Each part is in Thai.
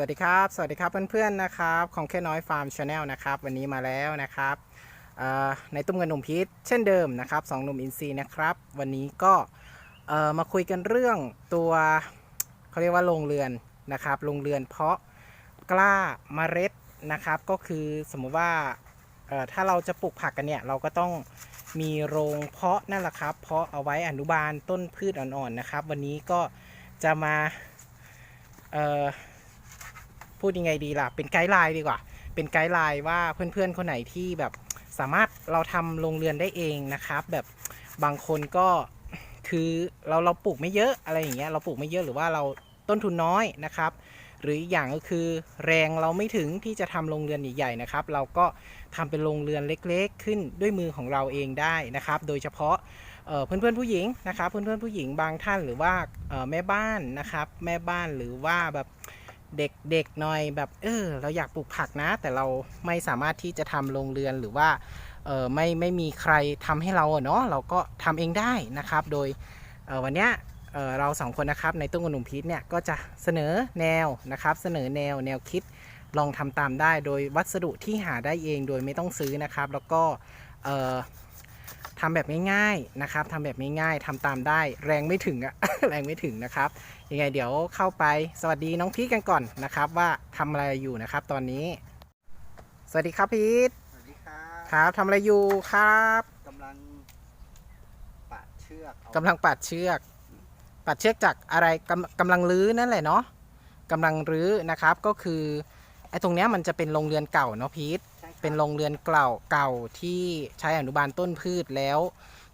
สวัสดีครับ สวัสดีครับเพื่อนๆนะครับของแค่น้อยฟาร์มชาแนลนะครับวันนี้มาแล้วนะครับในตุ้มเงินหนุ่มพีชเช่นเดิมนะครับสองหนุ่มอินซีนะครับ วันนี้ก็มาคุยกันเรื่องตัวเขาเรียกว่าโรงเรือนนะครับโรงเรือนเพาะกล้าเมล็ดนะครับก็คือสมมุติว่าถ้าเราจะปลูกผักกันเนี่ยเราก็ต้องมีโรงเพาะนั่นแหละครับ เพาะเอาไว้อนุบาลต้นพืชอ่อนๆนะครับ วันนี้ก็จะมา พูดยังไงดีล่ะ เป็นไกด์ไลน์ดีกว่า เป็นไกด์ไลน์ว่าเพื่อนๆคนไหนที่แบบสามารถเราทำโรงเรือนได้เองนะครับ แบบบางคนก็คือเราเราปลูกไม่เยอะอะไรอย่างเงี้ยเราปลูกไม่เยอะหรือว่าเราต้นทุนน้อยนะครับ หรืออีกอย่างก็คือแรงเราไม่ถึงที่จะทำโรงเรือนใหญ่ๆนะครับ เราก็ทำเป็นโรงเรือนเล็กๆ ขึ้นด้วยมือของเราเองได้นะครับ โดยเฉพาะเอ่อเพื่อนๆผู้หญิงนะครับเพื่อนๆผู้หญิงบางท่านหรือว่าแม่บ้านนะครับ แม่บ้านหรือว่าแบบ เด็กๆหน่อยแบบเออเราอยากปลูกผักนะ แต่เราไม่สามารถที่จะทำโรงเรือนหรือว่าเออไม่ไม่มีใครทำให้เราเนาะเราก็ทำเองได้นะครับ โดยเออวันเนี้ยเออเราสองคนนะครับในตุ้งกบหนุ่มพีทเนี่ยก็จะเสนอแนวนะครับ เสนอแนวแนวคิดลองทำตามได้ โดยวัสดุที่หาได้เองโดยไม่ต้องซื้อนะครับ แล้วก็เออ ทำแบบง่ายๆนะครับทำแบบง่ายๆทำตามได้แรงไม่ถึงอะแรงไม่ถึงนะครับยังไงเดี๋ยวเข้าไปสวัสดีน้องพีทกันก่อนนะครับ ว่าทำอะไรอยู่นะครับ ตอนนี้ สวัสดีครับพีทสวัสดีครับครับทำอะไรอยู่ครับกำลังปะเชือกเอากำลังปัดเชือกปัดเชือกจากอะไรกำกำลังรื้อนั่นแหละเนาะกำลังรื้อนะครับก็คือไอ้ตรงเนี้ยมันจะเป็นโรงเรือนเก่าเนาะพีทใช่ครับ เป็นโรงเรือนเก่าเก่าที่ใช้อนุบาลต้นพืชแล้ว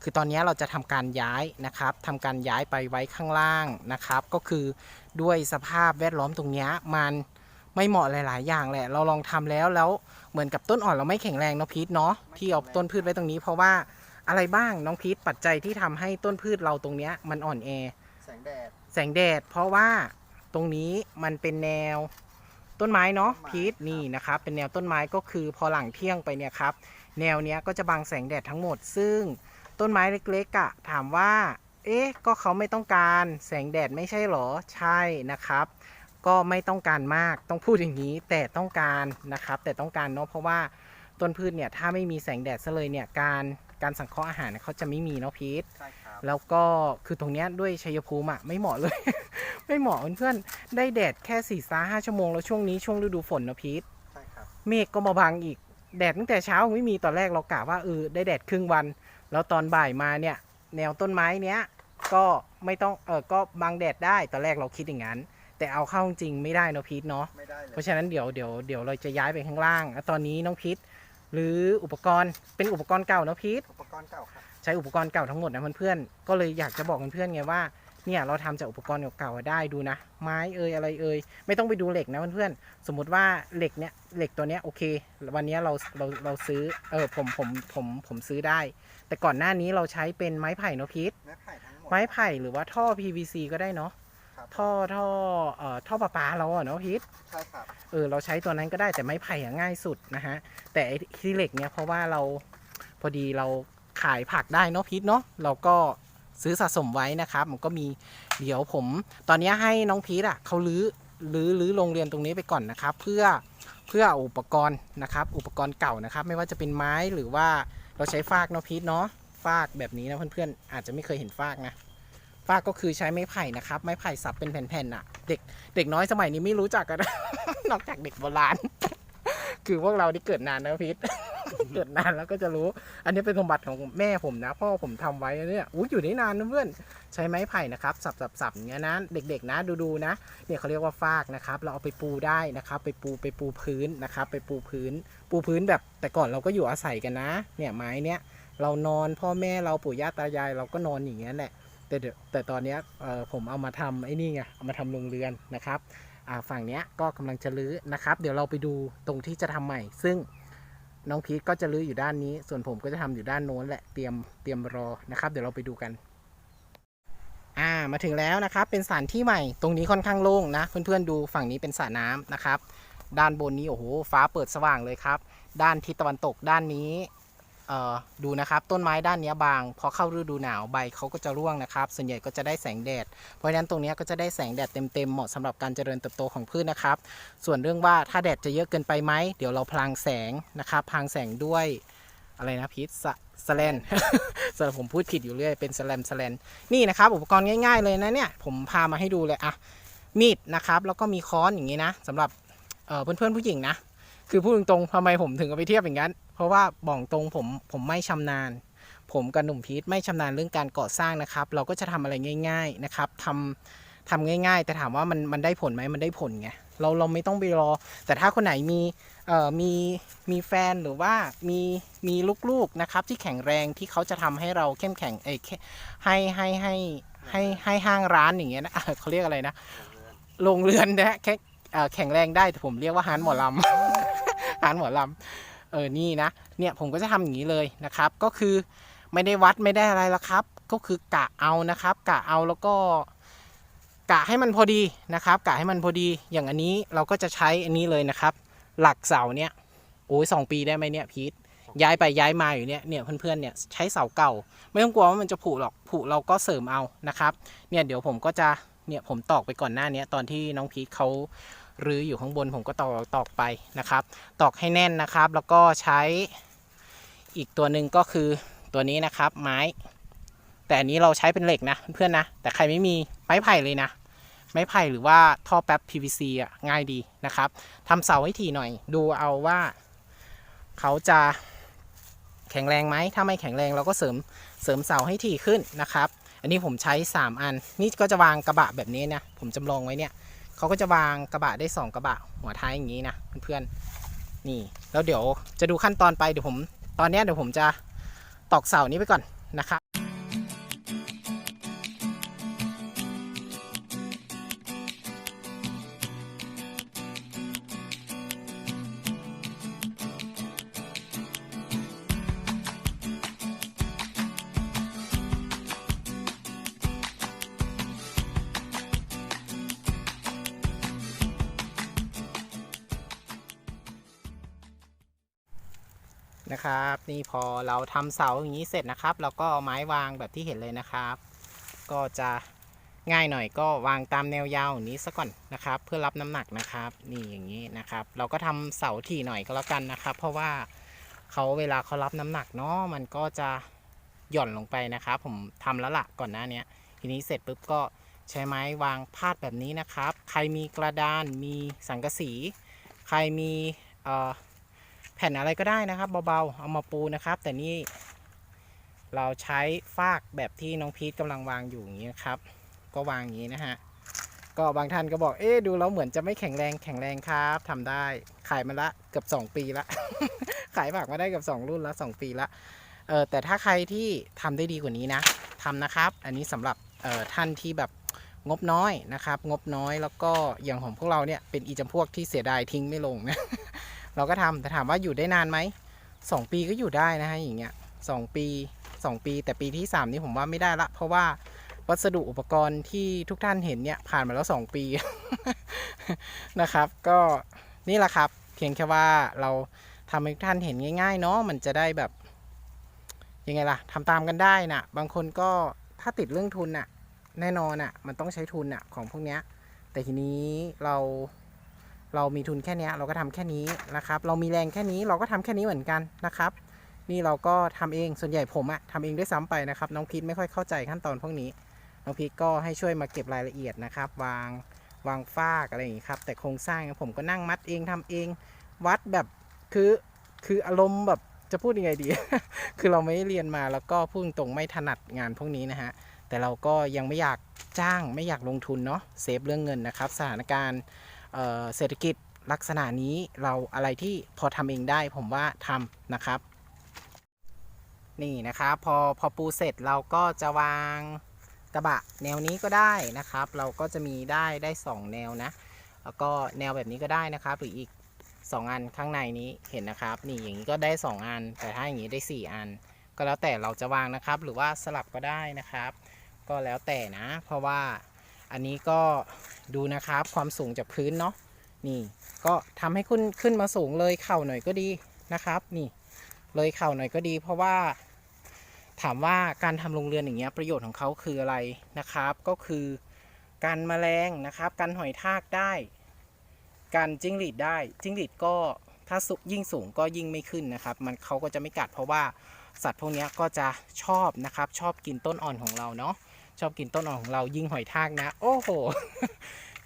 คือตอนนี้เราจะทำการย้ายนะครับทำการย้ายไปไว้ข้างล่างนะครับ ก็คือด้วยสภาพแวดล้อมตรงเนี้ยมันไม่เหมาะหลาย ๆ อย่างแหละ เราลองทำแล้วแล้วเหมือนกับต้นอ่อนเราไม่แข็งแรงเนาะพีทเนาะที่เอาต้นพืชไว้ตรงนี้ เพราะว่าอะไรบ้างน้องพีทปัจจัยที่ทำให้ต้นพืชเราตรงเนี้ยมันอ่อนแอแสงแดดแสงแดด เพราะว่าตรงนี้มันเป็นแนว ต้นไม้เนาะต้นไม้พีทครับนี่นะครับ เป็นแนวต้นไม้ก็คือพอหลังเที่ยงไปเนี่ยครับ แนวเนี้ยก็จะบังแสงแดดทั้งหมด ซึ่งต้นไม้เล็กๆอะ่ะถามว่า เอ๊ะ ก็เขาไม่ต้องการแสงแดดไม่ใช่หรอ ใช่นะครับ ก็ไม่ต้องการมาก ต้องพูดอย่างนี้ แต่ต้องการนะครับ แต่ต้องการเนาะ เพราะว่าต้นพืชเนี่ย ถ้าไม่มีแสงแดดซะเลยเนี่ย การการสังเคราะห์อาหารเนี่ยเขาจะไม่มีเนาะพีทใช่ครับ แล้วก็คือตรงเนี้ยด้วยชัยภูมิอะไม่เหมาะเลย ไม่เหมาะเพื่อนๆได้แดดแค่สี่สาห้าชั่วโมงแล้วช่วงนี้ช่วงฤดูฝนนะพีทใช่ครับเมฆก็มาบังอีก แดดตั้งแต่เช้าไม่มีตอนแรกเรากะว่าเออได้แดดครึ่งวัน แล้วตอนบ่ายมาเนี่ย แนวต้นไม้เนี้ยก็ไม่ต้องเออก็บังแดดได้ตอนแรกเราคิดอย่างนั้น แต่เอาเข้าจริงไม่ได้เนอะพีทเนาะไม่ได้เลยเพราะฉะนั้นเดี๋ยวเดี๋ยวเดี๋ยวเราจะย้ายไปข้างล่างแล้วตอนนี้น้องพีทหรืออุปกรณ์เป็นอุปกรณ์เก่าเนอะพีทอุปกรณ์เก่าครับ ใช้อุปกรณ์เก่าทั้งหมดนะเพื่อนๆก็เลยอยากจะบอกเพื่อนๆไงว่าเนี่ยเราทำจากอุปกรณ์เก่าๆได้ดูนะ ไม้เอ่ยอะไรเอ่ยไม่ต้องไปดูเหล็กนะเพื่อนๆสมมุติว่าเหล็กเนี่ยเหล็กตัวเนี้ยโอเค วันเนี้ยเราเราเราซื้อเออผมผมผมผมซื้อได้ แต่ก่อนหน้านี้เราใช้เป็นไม้ไผ่เนอะพีทไม้ไผ่ทั้งหมดไม้ไผ่หรือว่าท่อ PVC ก็ได้เนาะครับท่อท่อเอ่อท่อประปาเราอะเนาะพีทใช่ครับเออเราใช้ตัวนั้นก็ได้แต่ไม้ไผ่อะง่ายสุดนะฮะแต่ไอ้ที่เหล็กเนี่ยเพราะว่าเราพอดีเรา ขายผักได้เนาะพีทเนาะเราก็ซื้อสะสมไว้นะครับมันก็มีเดี๋ยวผม ตอนนี้ให้น้องพีทอะเขาลื้อลื้อลื้อโรงเรียนตรงนี้ไปก่อนนะครับ เพื่อเพื่ออาอุปกรณ์นะครับ อุปกรณ์เก่านะครับ ไม่ว่าจะเป็นไม้หรือว่าเราใช้ฟากเนาะพีทเนาะฟากแบบนี้นะเพื่อนๆอาจจะไม่เคยเห็นฟากนะฟากก็คือใช้ไม้ไผ่นะครับ ไม้ไผ่สับเป็นแผ่นๆอะ เด็กเด็กน้อยสมัยนี้ไม่รู้จักกันนอกจากเด็กโบราณ คือพวกเราที่เกิดนานนะพีท เกิดนานแล้วก็จะรู้ อันนี้เป็นสมบัติของแม่ผมนะ พ่อผมทำไว้เนี่ยอู้อยู่ได้นานนะเพื่อนใช้ไม้ไผ่นะครับสับสับสับเงี้ยนะเด็กๆนะดูๆนะเนี่ยเขาเรียกว่าฟากนะครับ เราเอาไปปูได้นะครับ ไปปูไปปูพื้นนะครับ ไปปูพื้น ปูพื้นแบบแต่ก่อนเราก็อยู่อาศัยกันนะ เนี่ยไม้เนี้ยเรานอนพ่อแม่เราปู่ย่าตายายเราก็นอนอย่างเงี้ยแหละแต่แต่ตอนเนี้ยผมเอามาทำไอ้นี่ไงเอามาทำโรงเรือนนะครับฝั่งเนี้ยก็กำลังจะรื้อนะครับ เดี๋ยวเราไปดูตรงที่จะทำใหม่ ซึ่ง น้องพีทก็จะลื้ออยู่ด้านนี้ ส่วนผมก็จะทำอยู่ด้านโน้นแหละเตรียมเตรียมรอนะครับ เดี๋ยวเราไปดูกัน อ่ามาถึงแล้วนะครับ เป็นสถานที่ใหม่ตรงนี้ค่อนข้างโล่งนะ เพื่อนๆดูฝั่งนี้เป็นสระน้ำนะครับ ด้านบนนี้โอ้โหฟ้าเปิดสว่างเลยครับ ด้านทิศตะวันตกด้านนี้ ดูนะครับต้นไม้ด้านนี้บาง พอเข้าฤดูหนาวใบเขาก็จะร่วงนะครับ ส่วนใหญ่ก็จะได้แสงแดด เพราะฉะนั้นตรงนี้ก็จะได้แสงแดดเต็มๆเหมาะสำหรับการเจริญเติบโตของพืชนะครับ ส่วนเรื่องว่าถ้าแดดจะเยอะเกินไปไหมเดี๋ยวเราพลางแสงนะครับพลางแสงด้วยอะไรนะพีทสแลนสำหรับผมพูดผิดอยู่เรื่อยเป็นสแลมสแลนนี่นะครับ อุปกรณ์ง่าย ๆ เลยนะเนี่ยผมพามาให้ดูเลยอะมีดนะครับแล้วก็มีค้อนอย่างนี้นะสำหรับเเพื่อนๆผู้หญิงนะ คือพูดตรงๆทำไมผมถึงเอาไปเทียบอย่างนั้น เพราะว่าบอกตรงผมผมไม่ชำนาญ ผมกับหนุ่มพีทไม่ชำนาญเรื่องการก่อสร้างนะครับ เราก็จะทำอะไรง่าย ๆนะครับทำทำง่าย ๆ แต่ถามว่ามันมันได้ผลไหมมันได้ผลไงเราเราไม่ต้องไปรอ แต่ถ้าคนไหนมีเอ่อมีมีแฟนหรือว่ามีมีลูกๆนะครับ ที่แข็งแรงที่เขาจะทำให้เราเข้มแข็งเอ้ยแค่ให้ให้ให้ให้ให้ห้างร้านอย่างเงี้ยนะอะเขาเรียกอะไรนะโรงเรือนนะแค่เอ่อแข็งแรงได้แต่ผมเรียกว่าฮานหมอลำ ฮานหมอลำเออนี่นะเนี่ยผมก็จะทำอย่างนี้เลยนะครับ ก็คือไม่ได้วัดไม่ได้อะไรละครับ ก็คือกะเอานะครับกะเอาแล้วก็กะให้มันพอดีนะครับกะให้มันพอดีอย่างอันนี้เราก็จะใช้อันนี้เลยนะครับ หลักเสาเนี่ยโอ้ยสองปีได้ไหมเนี่ยพีทย้ายไปย้ายมาอยู่เนี่ยเนี่ยเพื่อนๆเนี่ยใช้เสาเก่า ไม่ต้องกลัวว่ามันจะผุหรอกผุเราก็เสริมเอานะครับ เนี่ยเดี๋ยวผมก็จะเนี่ยผมตอกไปก่อนหน้านี้ตอนที่น้องพีทเขา รืออยู่ข้างบนผมก็ตอกตอกไปนะครับ ตอกให้แน่นนะครับ แล้วก็ใช้อีกตัวหนึ่งก็คือตัวนี้นะครับไม้ แต่อันนี้เราใช้เป็นเหล็กนะเพื่อนนะ แต่ใครไม่มีไม้ไผ่เลยนะ ไม้ไผ่หรือว่าท่อแป๊บ PVC อะง่ายดีนะครับทำเสาให้ถี่หน่อย ดูเอาว่าเขาจะแข็งแรงไหมถ้าไม่แข็งแรงเราก็เสริมเสริมเสาให้ถี่ขึ้นนะครับ อันนี้ผมใช้ 3 อัน นี่ก็จะวางกระบะแบบนี้นะ ผมจำลองไว้เนี่ย เขาก็จะวางกระบะได้ 2 กระบะหัวท้ายอย่างนี้นะเพื่อนๆนี่ แล้วเดี๋ยวจะดูขั้นตอนไปเดี๋ยวผมตอนนี้เดี๋ยวผมจะตอกเสานี้ไปก่อนนะครับ นี่พอเราทำเสาอย่างนี้เสร็จนะครับ เราก็เอาไม้วางแบบที่เห็นเลยนะครับ ก็จะง่ายหน่อยก็วางตามแนวยาวนี้ซะก่อนนะครับ เพื่อรับน้ำหนักนะครับ นี่อย่างนี้นะครับ เราก็ทำเสาถี่หน่อยก็แล้วกันนะครับ เพราะว่าเขาเวลาเขารับน้ำหนักเนาะมันก็จะหย่อนลงไปนะครับ ผมทำแล้วละก่อนหน้านี้ทีนี้เสร็จปุ๊บก็ใช้ไม้วางพาดแบบนี้นะครับ ใครมีกระดานมีสังกะสี ใครมีเอ่อ แผ่นอะไรก็ได้นะครับเบาๆ เอามาปูนะครับ แต่นี่เราใช้ฟากแบบที่น้องพีทกำลังวางอยู่อย่างนี้นะครับ ก็วางอย่างนี้นะฮะก็บางท่านก็บอก เอ๊ะดูแล้วเหมือนจะไม่แข็งแรงแข็งแรงครับทำได้ ขายมาละเกือบ 2 ปีละ ขายผักมาได้เกือบ2 รุ่นละ 2 ปีละเออแต่ถ้าใครที่ทำได้ดีกว่านี้นะทำนะครับ อันนี้สำหรับเออท่านที่แบบงบน้อยนะครับ งบน้อยแล้วก็อย่างของพวกเราเนี่ยเป็นอีจำพวกที่เสียดายทิ้งไม่ลงนะ เราก็ทำแต่ถามว่าอยู่ได้นานไหมสองปีก็อยู่ได้นะฮะอย่างเงี้ยสองปีสองปี แต่ปีที่สามนี่ผมว่าไม่ได้ละ เพราะว่าวัสดุอุปกรณ์ที่ทุกท่านเห็นเนี่ยผ่านมาแล้วสองปีนะครับ ก็นี่แหละครับ เพียงแค่ว่าเราทำให้ทุกท่านเห็นง่ายๆเนาะมันจะได้แบบยังไงล่ะทำตามกันได้นะบางคนก็ถ้าติดเรื่องทุนน่ะ แน่นอนอะ มันต้องใช้ทุนอะของพวกเนี้ย แต่ทีนี้เรา เรามีทุนแค่เนี้ยเราก็ทำแค่นี้นะครับ เรามีแรงแค่นี้เราก็ทำแค่นี้เหมือนกันนะครับ นี่เราก็ทำเองส่วนใหญ่ผมอะทำเองด้วยซ้ำไปนะครับ น้องพีทไม่ค่อยเข้าใจขั้นตอนพวกนี้ น้องพีทก็ให้ช่วยมาเก็บรายละเอียดนะครับ วางวางฟากอะไรอย่างนี้ครับแต่โครงสร้างผมก็นั่งมัดเองทำเอง วัดแบบคือคืออารมณ์แบบจะพูดยังไงดี คือเราไม่เรียนมาแล้วก็พูดตรงไม่ถนัดงานพวกนี้นะฮะ แต่เราก็ยังไม่อยากจ้างไม่อยากลงทุนเนาะเซฟเรื่องเงินนะครับ สถานการณ์ เศรษฐกิจลักษณะนี้เราอะไรที่พอทำเองได้ผมว่าทำนะครับ นี่นะครับพอพอปูเสร็จเราก็จะวางกระบะแนวนี้ก็ได้นะครับ เราก็จะมีได้ได้ 2 แนวนะ แล้วก็แนวแบบนี้ก็ได้นะครับหรืออีก 2 อันข้างในนี้เห็นนะครับ นี่อย่างนี้ก็ได้ 2 อัน แต่ถ้าอย่างนี้ได้ 4 อัน ก็แล้วแต่เราจะวางนะครับ หรือว่าสลับก็ได้นะครับ ก็แล้วแต่นะ เพราะว่า อันนี้ก็ดูนะครับความสูงจากพื้นเนาะนี่ก็ทำให้ขึ้นขึ้นมาสูงเลยเข่าหน่อยก็ดีนะครับ นี่เลยเข่าหน่อยก็ดี เพราะว่าถามว่าการทำโรงเรือนอย่างเงี้ยประโยชน์ของเขาคืออะไรนะครับ ก็คือการแมลงนะครับการหอยทากได้การจิ้งหรีดได้จิ้งหรีดก็ถ้าสุยิ่งสูงก็ยิ่งไม่ขึ้นนะครับ มันเขาก็จะไม่กัดเพราะว่าสัตว์พวกนี้ก็จะชอบนะครับ ชอบกินต้นอ่อนของเราเนาะ ชอบกินต้นอ่อนของเรายิ่งหอยทากนะ โอ้โห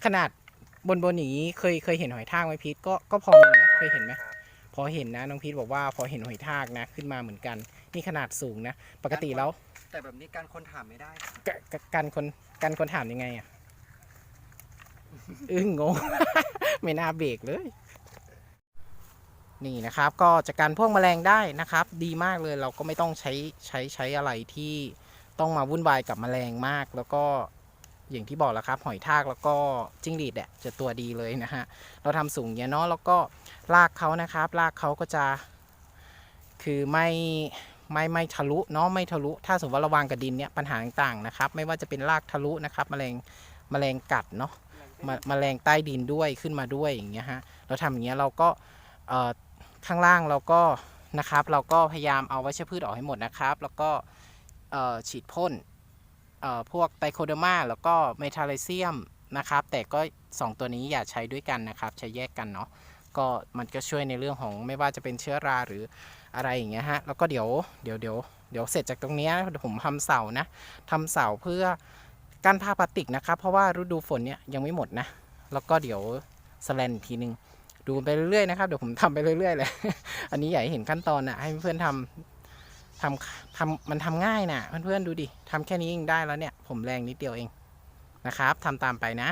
ขนาดบนบนอย่างนี้เคยเคยเห็นหอยทากไหมพีทก็ก็พอมีนะเคยเห็นไหมครับพอเห็นนะน้องพีทบอกว่าพอเห็นหอยทากนะ ขึ้นมาเหมือนกัน นี่ขนาดสูงนะ ปกติแล้วแต่แบบนี้การคนถามไม่ได้ครับกกกันคนกันคนถามยังไงอะ อึ้งงง ไม่น่าเบรกเลย นี่นะครับ ก็จะการพวกแมลงได้นะครับ ดีมากเลยเราก็ไม่ต้องใช้ใช้ใช้อะไรที่ ต้องมาวุ่นวายกับแมลงมาก แล้วก็อย่างที่บอกแล้วครับ หอยทากแล้วก็จิ้งหรีดเนี่ยจะตัวดีเลยนะฮะเราทำสูงอย่างเงี้ยเนาะแล้วก็รากเขานะครับรากเขาก็จะ คือไม่ไม่ไม่ทะลุเนาะไม่ทะลุ ถ้าสมมติว่าระวางกับดินเนี่ยปัญหาต่างๆนะครับ ไม่ว่าจะเป็นรากทะลุนะครับแมลงแมลงกัดเนาะมแมลงใต้ดินด้วยขึ้นมาด้วยอย่างเงี้ยฮะเราทำอย่างเงี้ยเราก็ข้างล่างเราก็นะครับ เราก็พยายามเอาวัชพืชออกให้หมดนะครับ แล้วก็ ฉีดพ่นพวกไตโคเดอร์มาแล้วก็เมทาเลเซียมนะครับ แต่ก็ 2 ตัวนี้อย่าใช้ด้วยกันนะครับ ใช้แยกกันเนาะก็มันก็ช่วยในเรื่องของไม่ว่าจะเป็นเชื้อราหรืออะไรอย่างเงี้ยฮะ แล้วก็เดี๋ยวเดี๋ยวเดี๋ยวเดี๋ยวเสร็จจากตรงนี้ผมทำเสานะทำเสาเพื่อการผ้าพลาสติกนะครับ เพราะว่าฤดูฝนเนี่ยยังไม่หมดนะ แล้วก็เดี๋ยวสแลนทีนึงดูไปเรื่อยๆนะครับ เดี๋ยวผมทำไปเรื่อยๆเลย อันนี้อยากให้เห็นขั้นตอนนะให้เพื่อนๆทำ ทำทำมันทำง่ายนะเพื่อนๆดูดิทำแค่นี้เองได้แล้วเนี่ย ผมแรงนิดเดียวเองนะครับทำตามไปนะ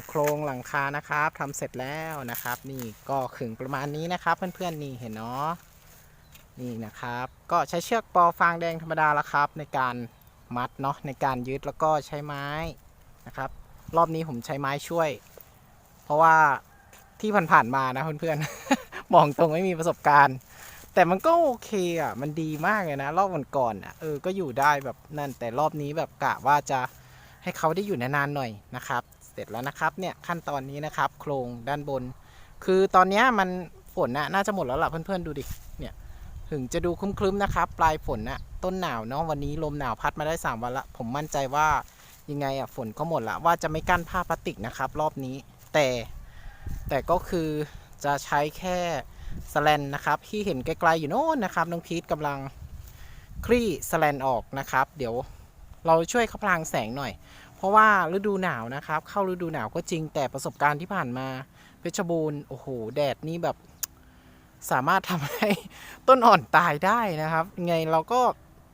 ำโครงหลังคานะครับทำเสร็จแล้วนะครับ นี่ก็ขึงประมาณนี้นะครับ เพื่อนๆนี่เห็นเนาะนี่นะครับ ก็ใช้เชือกปอฟางแดงธรรมดาล้วครับ ในการมัดเนาะในการยึดแล้วก็ใช้ไม้นะครับ รอบนี้ผมใช้ไม้ช่วย เพราะว่าที่ผ่านๆมานะเพื่อนๆบอกตรงไม่มีประสบการณ์ แต่มันก็โอเคอะมันดีมากเลยนะ รอบก่อนๆอะเออก็อยู่ได้แบบนั่นแต่รอบนี้แบบกะว่าจะให้เขาได้อยู่นานๆหน่อยนะครับ ร็จแล้วนะครับเนี่ยขั้นตอนนี้นะครับโครงด้านบน คือตอนนี้มันฝนน่ะน่าจะหมดแล้วล่ะเพื่อนๆดูดิเนี่ยถึงจะดูครึ้มๆนะครับ ปลายฝนน่ะต้นหนาวเนาะวันนี้ลมหนาวพัดมาได้ 3 วันละ ผมมั่นใจว่ายังไงอะฝนก็หมดละว่าจะไม่กั้นผ้าพลาสติกนะครับ รอบนี้แต่แต่ก็คือจะใช้แค่สแลนนะครับ ที่เห็นไกลๆอยู่โน่นนะครับน้องพีทกำลังคลี่สแลนออกนะครับ เดี๋ยวเราช่วยเขาพลางแสงหน่อย เพราะว่าฤดูหนาวนะครับ เข้าฤดูหนาวก็จริงแต่ประสบการณ์ที่ผ่านมา เพชรบูรณ์โอ้โหแดดนี่แบบ สามารถทำให้ต้นอ่อนตายได้นะครับ ไงเราก็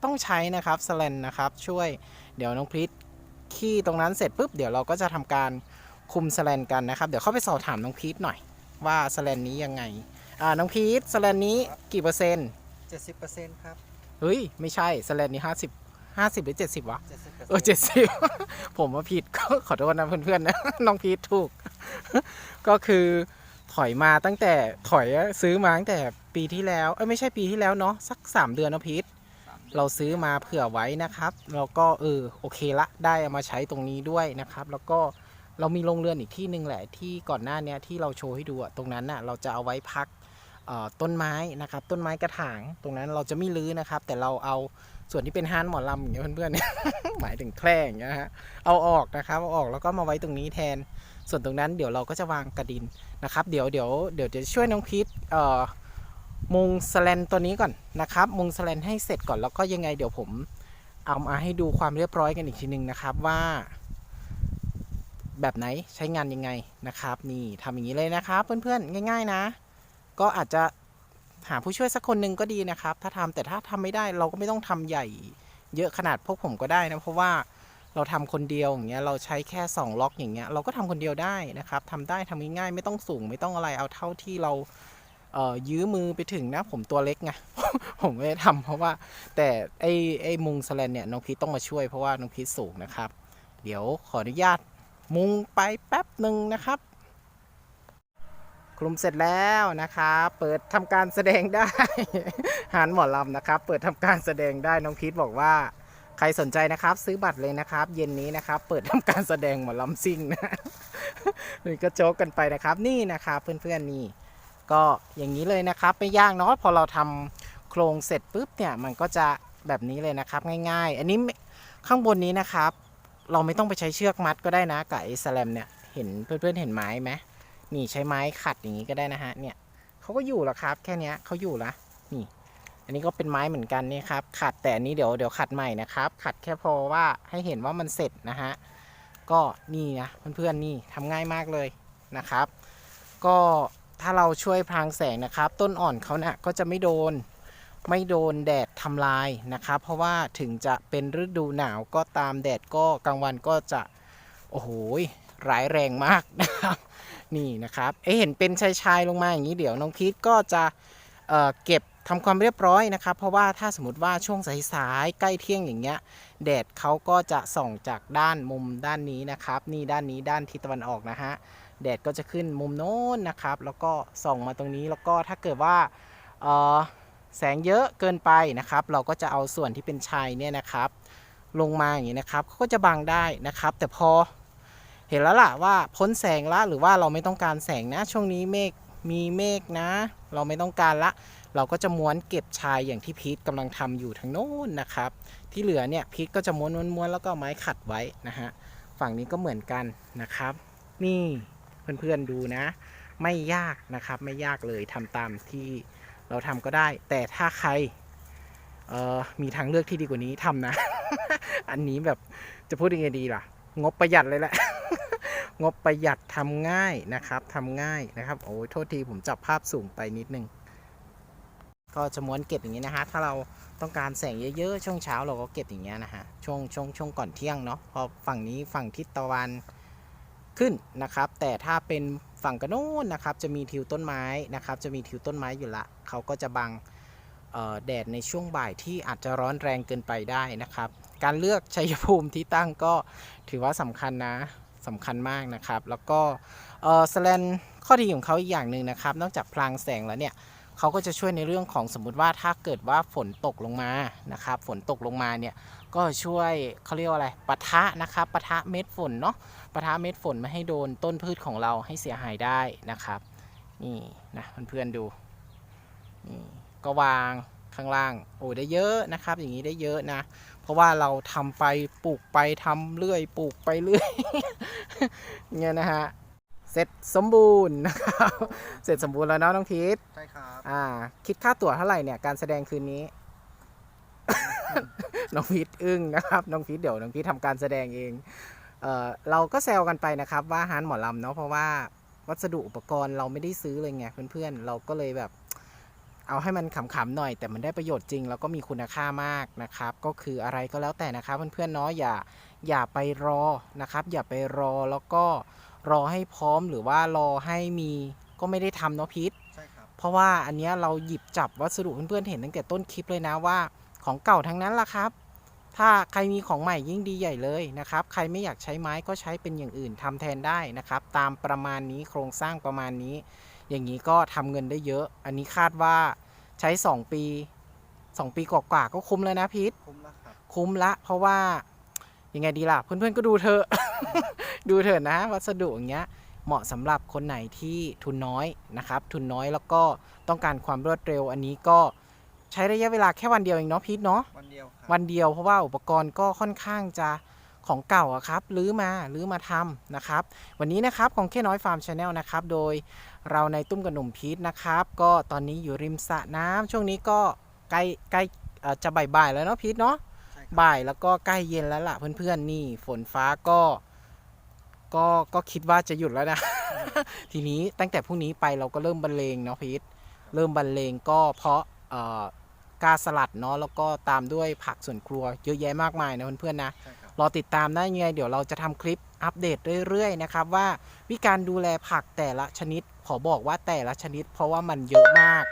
ต้องใช้นะครับสแลนนะครับ ช่วยเดี๋ยวน้องพริตขี้ตรงนั้นเสร็จปุ๊บเดี๋ยวเราก็จะทำการคุมสแลนกันนะครับเดี๋ยวเข้าไปสอบถามน้องพีทหน่อย ว่าสแลนนี้ยังไงอ่าน้องพีทสแลนนี้กี่เปอร์เซ็นต์เจ็ดสิบเปอร์เซ็นต์ครับ เฮ้ย ไม่ใช่สแลนนี้ห้าสิบ ห้าสิบหรือเจ็ดสิบวะเจ็ดสิบเปอร์เออเจ็ดสิบผมว่าผิดก็ขอโทษนะเพื่อนๆนะน้องพีทถูก ก็คือถอยมาตั้งแต่ถอยซื้อมาตั้งแต่ปีที่แล้วเอ้ยไม่ใช่ปีที่แล้วเนาะสักสามเดือนเนอะพีทเราซื้อมาเผื่อไว้นะครับ แล้วก็เออโอเคละได้เอามาใช้ตรงนี้ด้วยนะครับ แล้วก็เรามีโรงเรือนอีกที่หนึ่งแหละที่ก่อนหน้าเนี้ยที่เราโชว์ให้ดูอะตรงนั้นน่ะเราจะเอาไว้พักเอ่อต้นไม้นะครับ ต้นไม้กระถาง ตรงนั้นเราจะไม่รื้อนะครับ แต่เราเอา ส่วนที่เป็นฮานหมอลำอย่างเงี้ยเพื่อนๆเนี่ยหมายถึงแคร่อย่างเงี้ยฮะเอาออกนะครับเอาออกแล้วก็มาไว้ตรงนี้แทน ส่วนตรงนั้นเดี๋ยวเราก็จะวางกระดินนะครับ เดี๋ยวเดี๋ยวเดี๋ยวจะช่วยน้องพีทเอ่อมุงสแลนตัวนี้ก่อนนะครับมุงสแลนให้เสร็จก่อนแล้วก็ยังไงเดี๋ยวผมเอามาให้ดูความเรียบร้อยกันอีกทีหนึ่งนะครับว่า แบบไหนใช้งานยังไงนะครับ นี่ทำอย่างนี้เลยนะครับ เพื่อนๆง่าย ๆนะ ก็อาจจะ หาผู้ช่วยสักคนหนึ่งก็ดีนะครับ ถ้าทำแต่ถ้าทำไม่ได้เราก็ไม่ต้องทำใหญ่ เยอะขนาดพวกผมก็ได้นะเพราะว่าเราทำคนเดียวอย่างเงี้ยเราใช้แค่ 2 ล็อกอย่างเงี้ยเราก็ทำคนเดียวได้นะครับทำได้ทำง่ายๆไม่ต้องสูงไม่ต้องอะไรเอาเท่าที่เราเอ่อยื้อมือไปถึงนะผมตัวเล็กไงผมไม่ได้ทำเพราะว่า แต่ไอ้ไอ้มุงสแลนเนี่ยน้องพีทต้องมาช่วยเพราะว่าน้องพีทสูงนะครับ เดี๋ยวขออนุญาตมุงไปแป๊บหนึ่งนะครับ คลุมเสร็จแล้วนะครับเปิดทำการแสดงได้ หานหมอลำนะครับ เปิดทำการแสดงได้น้องพีทบอกว่า ใครสนใจนะครับ ซื้อบัตรเลยนะครับ เย็นนี้นะครับ เปิดทำการแสดงหมอลำซิ่งนะนี่ก็โจ๊กกันไปนะครับ นี่นะครับเพื่อนๆนี่ ก็อย่างนี้เลยนะครับไม่ยากเนาะพอเราทำโครงเสร็จปุ๊บเนี่ยมันก็จะแบบนี้เลยนะครับง่ายๆ อันนี้ข้างบนนี้นะครับ เราไม่ต้องไปใช้เชือกมัดก็ได้นะกับไอ้สลมเนี่ยเห็นเพื่อนๆเห็นไม้ไหม นี่ใช้ไม้ขัดอย่างนี้ก็ได้นะฮะเนี่ยเขาก็อยู่แล้วครับ แค่นี้เขาอยู่ละนี่ อันนี้ก็เป็นไม้เหมือนกันนี่ครับ ขัดแต่อันนี้เดี๋ยวเดี๋ยวขัดใหม่นะครับ ขัดแค่พอว่าให้เห็นว่ามันเสร็จนะฮะก็นี่นะเพื่อนๆนี่ทำง่ายมากเลยนะครับ ก็ถ้าเราช่วยพรางแสงนะครับ ต้นอ่อนเขาเนี่ยก็จะไม่โดนไม่โดนแดดทำลายนะครับ เพราะว่าถึงจะเป็นฤดูหนาวก็ตามแดดก็กลางวันก็จะโอ้โหร้ายแรงมากนะครับ นี่นะครับเอะเห็นเป็นชายชายๆลงมาอย่างนี้เดี๋ยวน้องพีทก็จะเเก็บทำความเรียบร้อยนะครับ เพราะว่าถ้าสมมติว่าช่วงสายๆใกล้เที่ยงอย่างเงี้ยแดดเขาก็จะส่องจากด้านมุมด้านนี้นะครับ นี่ด้านนี้ด้านทิศตะวันออกนะฮะแดดก็จะขึ้นมุมโน้นนะครับ แล้วก็ส่องมาตรงนี้แล้วก็ถ้าเกิดว่าแสงเยอะเกินไปนะครับ เราก็จะเอาส่วนที่เป็นชายเนี่ยนะครับ ลงมาอย่างนี้นะครับเขาก็จะบังได้นะครับ แต่พอ เห็นแล้วล่ะว่าพ้นแสงละหรือว่าเราไม่ต้องการแสงนะ ช่วงนี้เมฆมีเมฆนะ เราไม่ต้องการละ เราก็จะม้วนเก็บชายอย่างที่พีทกำลังทำอยู่ทางโน้นนะครับ ที่เหลือเนี่ยพีทก็จะม้วนม้วนแล้วก็ไม้ขัดไว้นะฮะฝั่งนี้ก็เหมือนกันนะครับ นี่เพื่อนๆดูนะ ไม่ยากนะครับไม่ยากเลยทำตามที่เราทำก็ได้ แต่ถ้าใครเออมีทางเลือกที่ดีกว่านี้ทำนะ อันนี้แบบจะพูดยังไงดีล่ะ งบประหยัดเลยแหละ งบประหยัดทำง่ายนะครับทำง่ายนะครับโอ้ยโทษทีผมจับภาพสูงไปนิดนึง ก็จะม้วนเก็บอย่างนี้นะฮะถ้าเราต้องการแสงเยอะๆ ช่วงเช้าเราก็เก็บอย่างเงี้ยนะฮะช่วงช่วงช่วงก่อนเที่ยงเนาะพอฝั่งนี้ฝั่งทิศตะวันขึ้นนะครับ แต่ถ้าเป็นฝั่งกระโน้นนะครับ จะมีทิวต้นไม้นะครับ จะมีทิวต้นไม้อยู่ละเขาก็จะบังแดดในช่วงบ่ายที่อาจจะร้อนแรงเกินไปได้นะครับ การเลือกชัยภูมิที่ตั้งก็ถือว่าสำคัญนะ สำคัญมากนะครับ แล้วก็เออสแลนข้อดีของเขาอีกอย่างหนึ่งนะครับ นอกจากพลางแสงแล้วเนี่ยเขาก็จะช่วยในเรื่องของสมมุติว่าถ้าเกิดว่าฝนตกลงมานะครับ ฝนตกลงมาเนี่ยก็ช่วยเขาเรียกว่าอะไรปะทะนะครับปะทะเม็ดฝนเนาะปะทะเม็ดฝนไม่ให้โดนต้นพืชของเราให้เสียหายได้นะครับนี่นะเพื่อนๆดูนี่ก็วางข้างล่างโอ้ได้เยอะนะครับ อย่างนี้ได้เยอะนะ เพราะว่าเราทำไปปลูกไปทำเรื่อยปลูกไปเรื่อยเนี่ยนะฮะเสร็จสมบูรณ์นะครับเสร็จสมบูรณ์แล้วเนาะน้องพีทใช่ครับอ่า คิดค่าตั๋วเท่าไหร่เนี่ยการแสดงคืนนี้ น้องพีทอึ้งนะครับ น้องพีทเดี๋ยวน้องพีททำการแสดงเองเออเราก็แซวกันไปนะครับ ว่าฮานหมอลำเนาะเพราะว่าวัสดุอุปกรณ์เราไม่ได้ซื้อเลยไงเพื่อนๆ เราก็เลยแบบ เอาให้มันขำๆหน่อย แต่มันได้ประโยชน์จริง แล้วก็มีคุณค่ามากนะครับ ก็คืออะไรก็แล้วแต่นะครับเพื่อนๆเนาะอย่าอย่าไปรอนะครับ อย่าไปรอแล้วก็รอให้พร้อมหรือว่ารอให้มีก็ไม่ได้ทำเนาะพีทใช่ครับเพราะว่าอันเนี้ยเราหยิบจับวัสดุเพื่อนๆเห็นตั้งแต่ต้นคลิปเลยนะว่าของเก่าทั้งนั้นล่ะครับ ถ้าใครมีของใหม่ยิ่งดีใหญ่เลยนะครับ ใครไม่อยากใช้ไม้ก็ใช้เป็นอย่างอื่นทำแทนได้นะครับ ตามประมาณนี้โครงสร้างประมาณนี้ อย่างนี้ก็ทำเงินได้เยอะ อันนี้คาดว่าใช้ 2 ปี 2 ปีกว่าๆก็คุ้มแล้วนะพีทคุ้มแล้วครับคุ้มละ เพราะว่ายังไงดีล่ะ เพื่อนๆก็ดูเถอะ ดูเถอะนะ วัสดุอย่างเงี้ยเหมาะสำหรับคนไหนที่ทุนน้อยนะครับ ทุนน้อยแล้วก็ต้องการความรวดเร็ว อันนี้ก็ใช้ระยะเวลาแค่วันเดียวเองเนาะพีทเนาะวันเดียวครับวันเดียวเพราะว่าอุปกรณ์ก็ค่อนข้างจะของเก่าอะครับรื้อมารื้อมาทำนะครับ วันนี้นะครับของแค่น้อยฟาร์มชาแนลนะครับ โดย เราในตุ้มกับหนุ่มพีทนะครับ ก็ตอนนี้อยู่ริมสระน้ำช่วงนี้ก็ใกล้ใกล้เอ่อจะบ่ายๆแล้วเนาะพีทเนาะใช่ครับบ่ายแล้วก็ใกล้เย็นแล้วล่ะเพื่อนๆนี่ฝนฟ้าก็ก็ก็คิดว่าจะหยุดแล้วนะ ทีนี้ตั้งแต่พรุ่งนี้ไปเราก็เริ่มบรรเลงเนาะพีทเริ่มบรรเลงก็เพราะเอ่อกาสลัดเนาะแล้วก็ตามด้วยผักสวนครัวเยอะแยะมากมายนะเพื่อนๆนะใช่ครับรอติดตามได้ยังไงเดี๋ยวเราจะทำคลิปอัปเดตเรื่อยๆนะครับว่าวิการดูแลผักแต่ละชนิด ขอบอกว่าแต่ละชนิด เพราะว่ามันเยอะมาก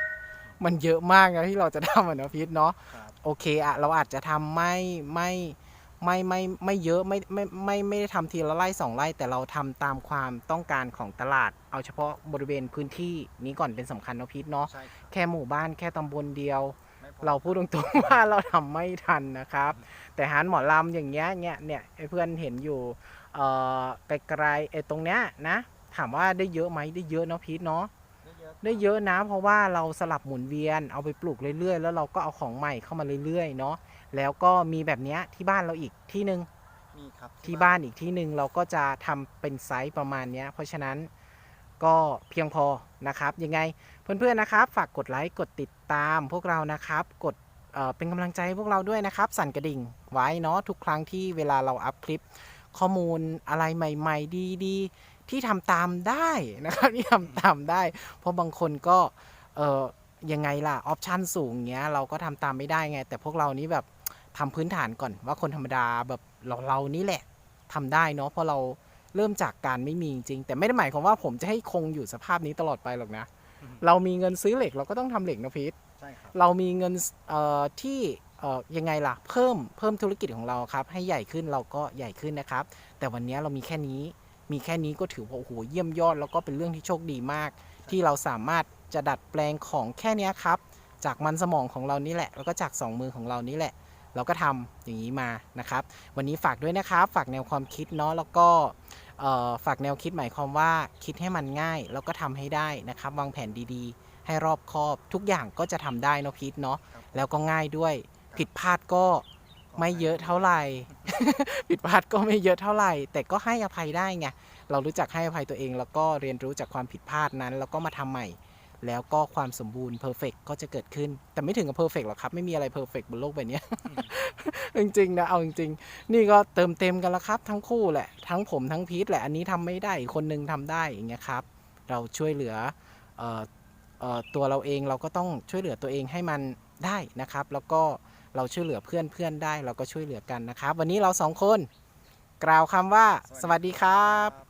มันเยอะมากนะที่เราจะทำอะนะพีทเนาะครับโอเคอะเราอาจจะทำไม่ไม่ไม่ไม่ไม่เยอะไม่ไม่ไม่ไม่ได้ทำทีละไร่สองไร่แต่เราทำตามความต้องการของตลาด เอาเฉพาะบริเวณพื้นที่นี้ก่อนเป็นสำคัญเนาะพีทเนาะใช่ครับแค่หมู่บ้านแค่ตำบลเดียว ไม่พอ เราพูดตรงๆ ว่าเราทำไม่ทันนะครับ แต่หารหมอลำอย่างเงี้ยเนี่ยเนี่ยไอ้เพื่อนเห็นอยู่เอ่อไกลๆไอ้ตรงเนี้ยนะ ถามว่าได้เยอะไหมได้เยอะเนาะพีทเนาะได้เยอะได้เยอะนะเพราะว่าเราสลับหมุนเวียนเอาไปปลูกเรื่อยๆ แล้วเราก็เอาของใหม่เข้ามาเรื่อยๆเนาะแล้วก็มีแบบเนี้ยที่บ้านเราอีกที่หนึ่งมีครับที่บ้านอีกที่หนึ่งเราก็จะทำเป็นไซส์ประมาณเนี้ยเพราะฉะนั้นก็เพียงพอนะครับยังไงเพื่อนๆนะครับฝากกดไลค์กดติดตามพวกเรานะครับกดเอ่อเป็นกำลังใจให้พวกเราด้วยนะครับ สั่นกระดิ่งไว้เนาะทุกครั้งที่เวลาเราอัพคลิปข้อมูลอะไรใหม่ ๆ ดีๆ ที่ทำตามได้นะครับที่ทำตามได้ เพราะบางคนก็เออยังไงล่ะออปชันสูงเงี้ยเราก็ทำตามไม่ได้ไง แต่พวกเรานี้แบบทำพื้นฐานก่อน ว่าคนธรรมดาแบบเราเรานี่แหละทำได้เนาะเพราะเราเริ่มจากการไม่มีจริงๆแต่ไม่ได้หมายความว่าผมจะให้คงอยู่สภาพนี้ตลอดไปหรอกนะ เรามีเงินซื้อเหล็กเราก็ต้องทำเหล็กนะพีทใช่ครับเรามีเงินเอ่อที่เอ่อยังไงล่ะ เพิ่มเพิ่มธุรกิจของเราครับ ให้ใหญ่ขึ้นเราก็ใหญ่ขึ้นนะครับ แต่วันนี้เรามีแค่นี้ มีแค่นี้ก็ถือว่าโอ้โหเยี่ยมยอด แล้วก็เป็นเรื่องที่โชคดีมาก ที่เราสามารถจะดัดแปลงของแค่เนี้ยครับ จากมันสมองของเรานี่แหละ แล้วก็จากสองมือของเรานี่แหละ เราก็ทำอย่างนี้มานะครับ วันนี้ฝากด้วยนะครับ ฝากแนวความคิดเนาะแล้วก็เอ่อฝากแนวคิดหมายความว่าคิดให้มันง่าย แล้วก็ทำให้ได้นะครับ วางแผนดีๆ ให้รอบคอบ ทุกอย่างก็จะทำได้เนาะพีทเนาะครับแล้วก็ง่ายด้วย ผิดพลาดก็ ไม่เยอะเท่าไหร่ ผิดพลาดก็ไม่เยอะเท่าไหร่ แต่ก็ให้อภัยได้ไงเรารู้จักให้อภัยตัวเอง แล้วก็เรียนรู้จากความผิดพลาดนั้น แล้วก็มาทำใหม่ แล้วก็ความสมบูรณ์เพอร์เฟกก็จะเกิดขึ้น แต่ไม่ถึงกับเพอร์เฟกหรอกครับ ไม่มีอะไรเพอร์เฟกบนโลกใบนี้จริงๆนะเอาจริงๆ นี่ก็เติมเต็มกันแล้วครับ ทั้งคู่แหละ ทั้งผมทั้งพีทแหละอันนี้ทำไม่ได้คนนึงทำได้อย่างเงี้ยครับ เราช่วยเหลือตัวเราเองเราก็ต้องช่วยเหลือตัวเองให้มันได้นะครับ แล้วก็ เราช่วยเหลือเพื่อนเพื่อนได้ เราก็ช่วยเหลือกันนะครับ วันนี้เราสองคน กล่าวคำว่า สวัสดีครับ